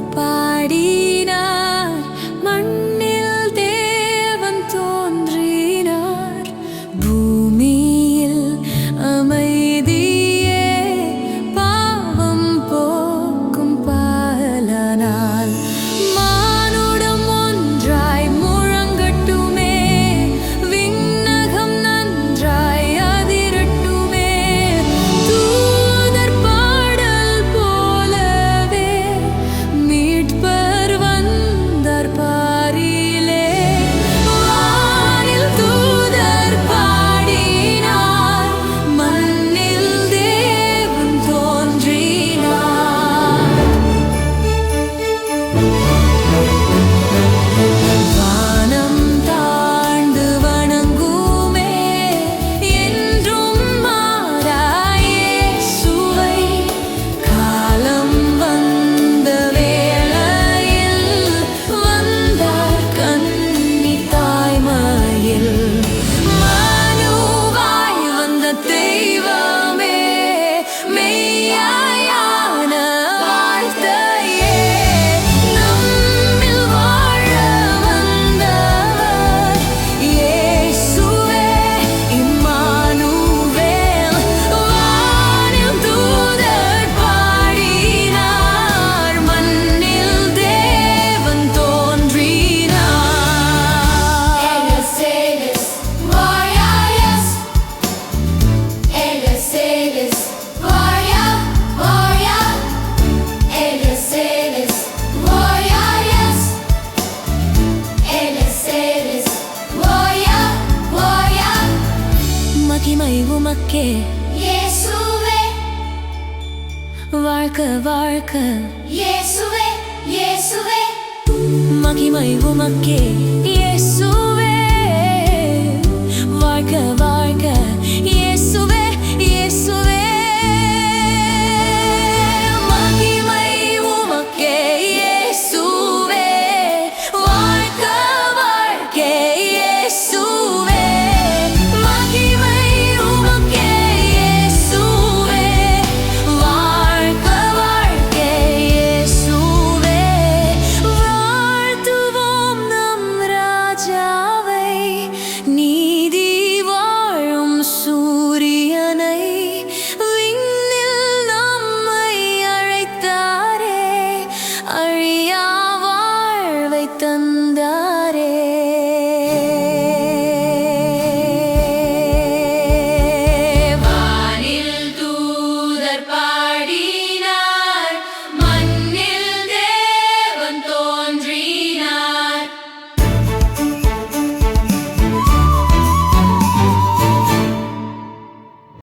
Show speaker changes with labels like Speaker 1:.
Speaker 1: அவர் பாடி மகிமை உமக்கே. இயேசுவே.
Speaker 2: வாழ்க வாழ்க.
Speaker 1: இயேசுவே இயேசுவே.
Speaker 2: மகிமை உமக்கே. இயேசு